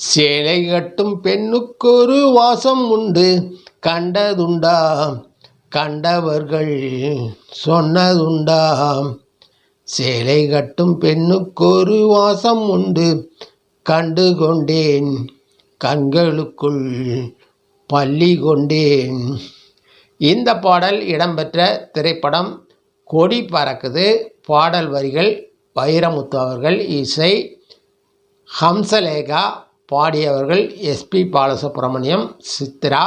சேலை கட்டும் பெண்ணுக்கொரு வாசம் உண்டு. கண்டதுண்டா கண்டவர்கள் சொன்னதுண்டா சேலை கட்டும் பெண்ணுக்கொரு வாசம் உண்டு. கண்டு கொண்டேன் கண்களுக்குள் பள்ளி கொண்டேன். இந்த பாடல் இடம்பெற்ற திரைப்படம் கொடி பறக்குது. பாடல் வரிகள் வைரமுத்து அவர்கள் இசை ஹம்சலேகா பாடியவர்கள் எஸ்பி பாலசுப்ரமணியம் சித்ரா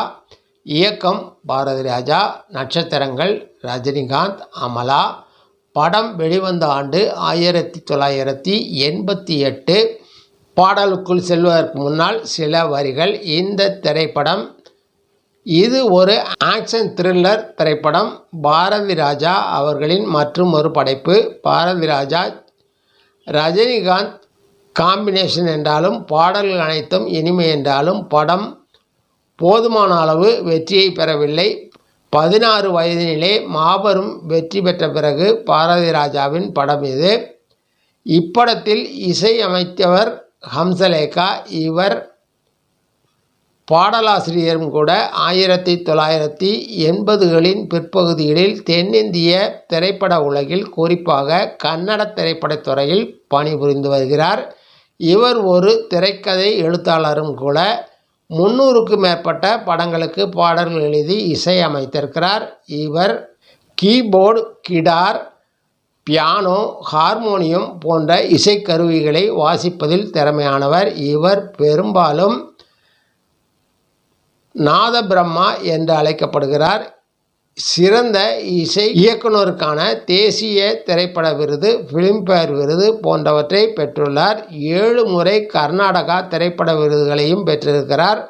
இயக்கம் பாரதி ராஜா நட்சத்திரங்கள் ரஜினிகாந்த் அமலா. படம் வெளிவந்த ஆண்டு ஆயிரத்தி தொள்ளாயிரத்தி எண்பத்தி எட்டு. பாடலுக்குள் செல்வதற்கு முன்னால் சில வரிகள். இந்த திரைப்படம் இது ஒரு ஆக்ஷன் த்ரில்லர் திரைப்படம். பாரதி ராஜா அவர்களின் மற்றும் ஒரு படைப்பு பாரதி ராஜா ரஜினிகாந்த் காம்பினேஷன் என்றாலும் பாடல்கள் அனைத்தும் இனிமை என்றாலும் படம் போதுமான அளவு வெற்றியை பெறவில்லை. பதினாறு வயதினிலே மாபெரும் வெற்றி பெற்ற பிறகு பாரதி ராஜாவின் படம் இது. இப்படத்தில் இசை அமைத்தவர் ஹம்சலேகா இவர் பாடலாசிரியரும் கூட. ஆயிரத்தி தொள்ளாயிரத்தி எண்பதுகளின் பிற்பகுதிகளில் தென்னிந்திய திரைப்பட உலகில் குறிப்பாக கன்னட திரைப்படத்துறையில் பணிபுரிந்து வருகிறார். இவர் ஒரு திரைக்கதை எழுத்தாளரும் கூட. முன்னூறுக்கு மேற்பட்ட படங்களுக்கு பாடல்கள் எழுதி இசையமைத்திருக்கிறார் இவர் கீபோர்டு கிடார் பியானோ ஹார்மோனியம் போன்ற இசைக்கருவிகளை வாசிப்பதில் திறமையானவர். இவர் பெரும்பாலும் நாத பிரம்மா என்று அழைக்கப்படுகிறார். சிறந்த இசை இயக்குனருக்கான தேசிய திரைப்பட விருது ஃபிலிம்பேர் விருது போன்றவற்றை பெற்றுள்ளார். ஏழு முறை கர்நாடகா திரைப்பட விருதுகளையும் பெற்றிருக்கிறார்.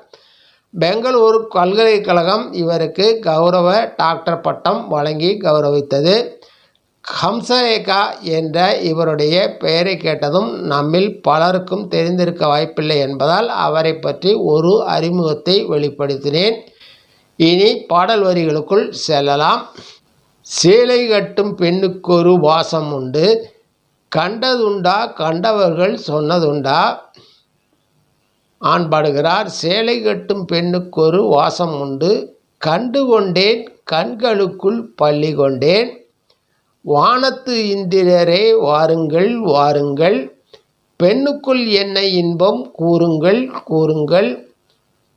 பெங்களூரு பல்கலைக்கழகம் இவருக்கு கௌரவ டாக்டர் பட்டம் வழங்கி கௌரவித்தது. ஹம்சரேகா என்ற இவருடைய பெயரை கேட்டதும் நம்மில் பலருக்கும் தெரிந்திருக்க வாய்ப்பில்லை என்பதால் அவரை பற்றி ஒரு அறிமுகத்தை வெளிப்படுத்தினேன். இனி பாடல் வரிகளுக்குள் செல்லலாம். சேலை கட்டும் பெண்ணுக்கொரு வாசம் உண்டு. கண்டதுண்டா கண்டவர்கள் சொன்னதுண்டா? ஆண் பாடுகிறார் சேலை கட்டும் பெண்ணுக்கொரு வாசம் உண்டு. கண்டு கொண்டேன் கண்களுக்குள் பள்ளி கொண்டேன். வானத்து இந்திரரே வாருங்கள் வாருங்கள். பெண்ணுக்குள் என்ன இன்பம் கூறுங்கள் கூறுங்கள்.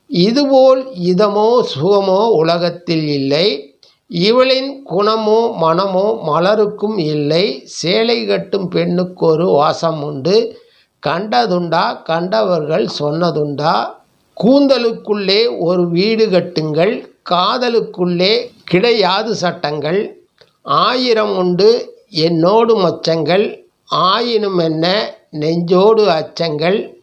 இதுபோல் இதமோ சுகமோ உலகத்தில் இல்லை. இவளின் குணமோ மனமோ மலருக்கும் இல்லை. சேலை கட்டும் பெண்ணுக்கொரு வாசம் உண்டு. கண்டதுண்டா? கண்டவர்கள் சொன்னதுண்டா? கூந்தலுக்குள்ளே ஒரு வீடு கட்டுங்கள். காதலுக்குள்ளே கிடையாது சட்டங்கள். ஆயிரம் உண்டு என்னோடு மச்சங்கள். ஆயினும் என்ன? நெஞ்சோடு அச்சங்கள்.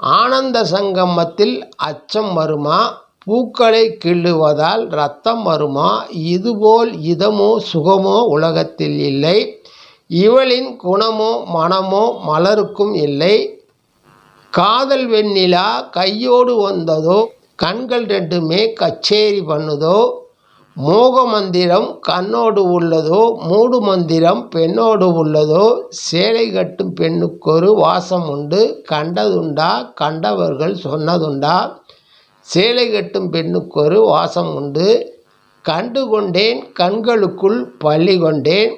ஆனந்த சங்கமத்தில் அச்சம் வருமா? பூக்களை கிள்ளுவதால் ரத்தம் வருமா? இதுபோல் இதமோ சுகமோ உலகத்தில் இல்லை. இவளின் குணமோ மனமோ மலருக்கும் இல்லை. காதல் வெண்ணிலா கையோடு வந்ததோ? கண்கள் ரெண்டுமே கச்சேரி பண்ணுதோ? மோக மந்திரம் கண்ணோடு உள்ளதோ மூடு மந்திரம் பெண்ணோடு உள்ளதோ சேலை கட்டும் பெண்ணுக்கொரு வாசம் உண்டு கண்டதுண்டா கண்டவர்கள் சொன்னதுண்டா சேலை கட்டும் பெண்ணுக்கொரு வாசம் உண்டு கண்டு கொண்டேன் கண்களுக்குள் பள்ளி கொண்டேன்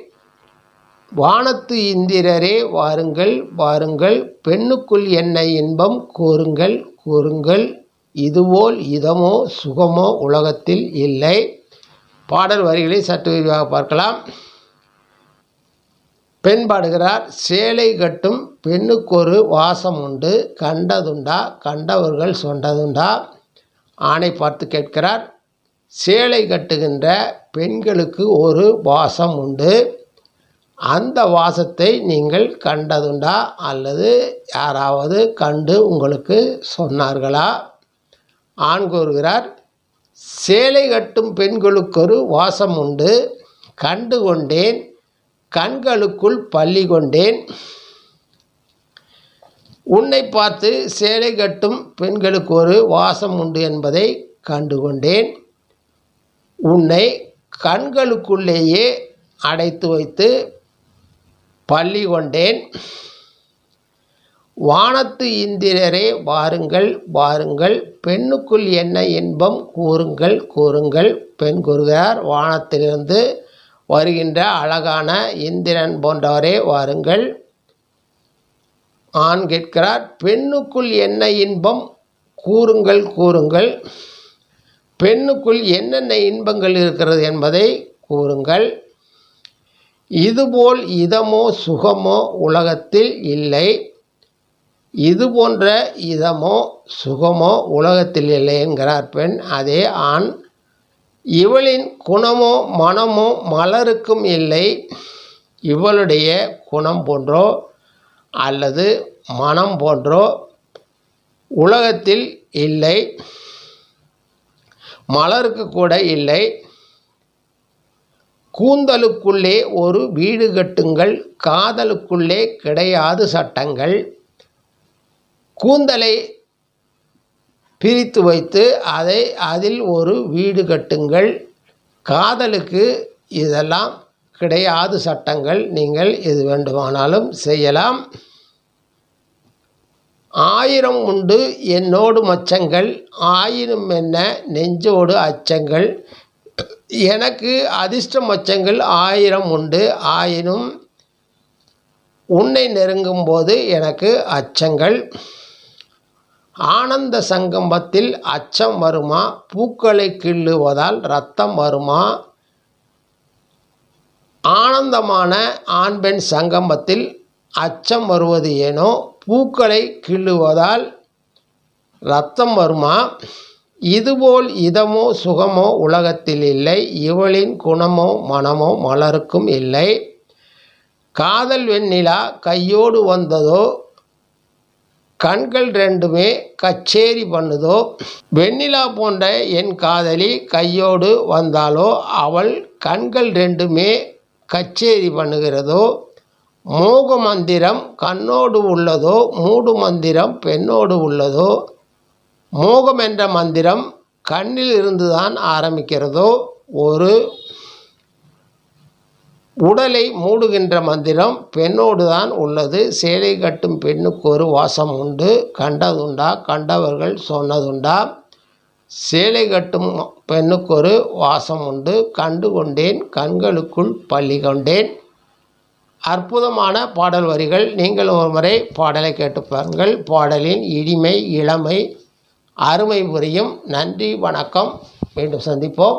வானத்து இந்திரரே வாருங்கள் வாருங்கள் பெண்ணுக்குள் என்ன இன்பம் கூறுங்கள் கூறுங்கள் இதுபோல் இதமோ சுகமோ உலகத்தில் இல்லை. பாடல் வரிகளை சற்று விரிவாக பார்க்கலாம். பெண் பாடுகிறார் சேலை கட்டும் பெண்ணுக்கொரு வாசம் உண்டு கண்டதுண்டா கண்டவர்கள் சொன்னதுண்டா? ஆணை பார்த்து கேட்கிறார் சேலை கட்டுகின்ற பெண்களுக்கு ஒரு வாசம் உண்டு அந்த வாசத்தை நீங்கள் கண்டதுண்டா? அல்லது யாராவது கண்டு உங்களுக்கு சொன்னார்களா? ஆண் கூறுகிறார் சேலை கட்டும் பெண்களுக்கொரு வாசம் உண்டு. கண்டு கொண்டேன் கண்களுக்குள் பள்ளி கொண்டேன். உன்னை பார்த்து சேலை கட்டும் பெண்களுக்கு ஒரு வாசம் உண்டு என்பதை கண்டு கொண்டேன். உன்னை கண்களுக்குள்ளேயே அடைத்து வைத்து பள்ளி கொண்டேன். வானத்து இந்திரரே வாருங்கள் வாருங்கள். பெண்ணுக்குள் என்ன இன்பம்? கூறுங்கள் கூறுங்கள். பெண் கூறுகிறார் வானத்திலிருந்து வருகின்ற அழகான இந்திரன் போன்றவரே வாருங்கள். ஆண் கேட்கிறார் பெண்ணுக்குள் என்ன இன்பம்? கூறுங்கள் கூறுங்கள். பெண்ணுக்குள் என்னென்ன இன்பங்கள் இருக்கிறது என்பதை கூறுங்கள். இதுபோல் இதமோ சுகமோ உலகத்தில் இல்லை. இது போன்ற இதமோ சுகமோ உலகத்தில் இல்லை என்கிறார் பெண். அதே ஆண் இவளின் குணமோ மனமோ மலருக்கும் இல்லை. இவளுடைய குணம் போன்றோ அல்லது மனம் போன்றோ உலகத்தில் இல்லை. மலருக்கு கூட இல்லை. கூந்தலுக்குள்ளே ஒரு வீடு கட்டுங்கள். காதலுக்குள்ளே கிடையாது சட்டங்கள். கூந்தலை பிரித்து வைத்து அதை அதில் ஒரு வீடு கட்டுங்கள். காதலுக்கு இதெல்லாம் கிடையாது சட்டங்கள். நீங்கள் எது வேண்டுமானாலும் செய்யலாம். ஆயிரம் உண்டு என்னோடு மச்சங்கள். ஆயினும் என்ன நெஞ்சோடு அச்சங்கள். எனக்கு அதிர்ஷ்ட மச்சங்கள் ஆயிரம் உண்டு. ஆயினும் உன்னை நெருங்கும் போது எனக்கு அச்சங்கள். ஆனந்த சங்கமத்தில் அச்சம் வருமா? பூக்களை கிள்ளுவதால் ரத்தம் வருமா? ஆனந்தமான ஆண் பெண் சங்கமத்தில் அச்சம் வருவது ஏனோ? பூக்களை கிள்ளுவதால் ரத்தம் வருமா? இதுபோல் இதமோ சுகமோ உலகத்தில் இல்லை. இவளின் குணமோ மனமோ மலருக்கும் இல்லை. காதல் வெண்ணிலா கையோடு வந்ததோ கண்கள் ரெண்டுமே கச்சேரி பண்ணுதோ? வெண்ணிலா போன்ற என் காதலி கையோடு வந்தாலோ அவள் கண்கள் ரெண்டுமே கச்சேரி பண்ணுகிறதோ? மோக மந்திரம் கண்ணோடு உள்ளதோ? மூடு மந்திரம் பெண்ணோடு உள்ளதோ? மோகம் என்ற மந்திரம் கண்ணில் இருந்துதான் ஆரம்பிக்கிறதோ? ஒரு உடலை மூடுகின்ற மந்திரம் பெண்ணோடு தான் உள்ளது. சேலை கட்டும் பெண்ணுக்கு ஒரு வாசம் உண்டு. கண்டதுண்டா? கண்டவர்கள் சொன்னதுண்டா? சேலை கட்டும் பெண்ணுக்கு ஒரு வாசம் உண்டு. கண்டு கொண்டேன் கண்களுக்குள் பள்ளி கொண்டேன். அற்புதமான பாடல் வரிகள். நீங்கள் ஒரு முறை பாடலை கேட்டு பாருங்கள். பாடலின் இனிமை இளமை அருமை புரியும். நன்றி வணக்கம். மீண்டும் சந்திப்போம்.